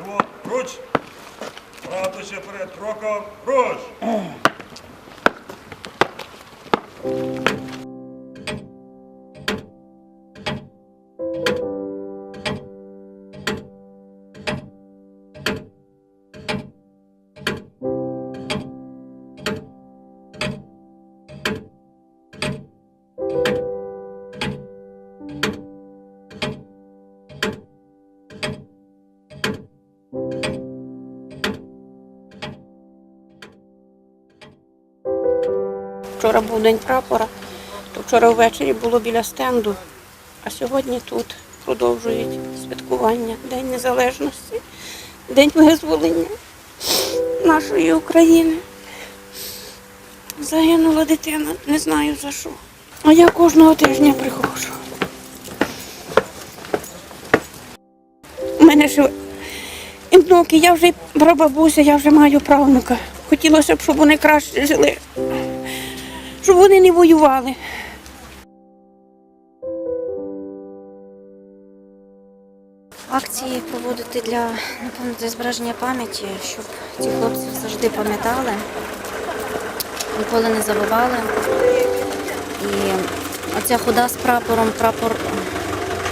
Его прочь! Радуйся пред роком прочь! Вчора був день прапора, то вчора ввечері було біля стенду, а сьогодні тут продовжують святкування День Незалежності, День визволення нашої України. Загинула дитина, не знаю за що. А я кожного тижня приходжу. У мене ж і внуки, я вже прабабуся, я вже маю правнука. Хотілося б, щоб вони краще жили щоб вони не воювали. Акції проводити для, напевно, для збереження пам'яті, щоб ці хлопці завжди пам'ятали, ніколи не забували. І оця хода з прапором, прапор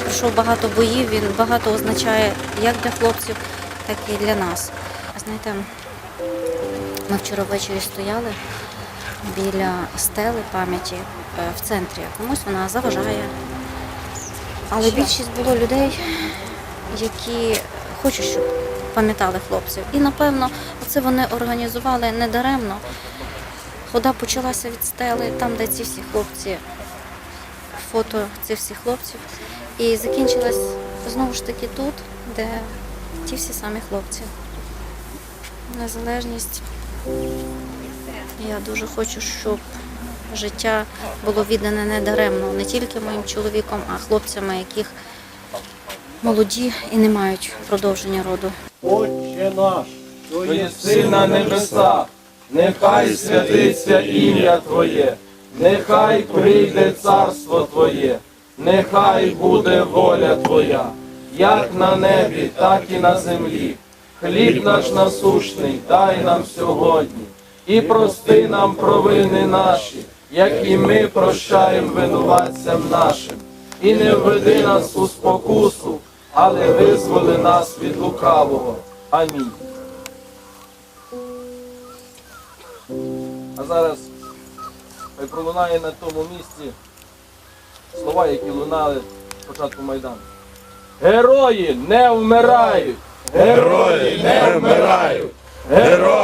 пройшов багато боїв, він багато означає як для хлопців, так і для нас. Знаєте, ми вчора ввечері стояли біля стели пам'яті е, в центрі. Комусь вона заважає. Але більшість було людей, які хочуть, щоб пам'ятали хлопців. І напевно, це вони організували недаремно. Хода почалася від стели, там, де ці всі хлопці, фото цих всіх хлопців. І закінчилась знову ж таки тут, де ті всі самі хлопці. Незалежність. Я дуже хочу, щоб життя було віддане не даремно, не тільки моїм чоловіком, а хлопцями, яких молоді і не мають продовження роду. Отче наш, що син на небесах, нехай святиться ім'я Твоє, нехай прийде царство Твоє, нехай буде воля Твоя, як на небі, так і на землі. Хліб наш насущний дай нам сьогодні, і прости нам провини наші, як і ми прощаємо винуватцям нашим. І не введи нас у спокусу, але визволи нас від лукавого. Амінь. А зараз хай пролунає на тому місці слова, які лунали з початку Майдану. Герої не вмирають! Герої не вмирають! Герої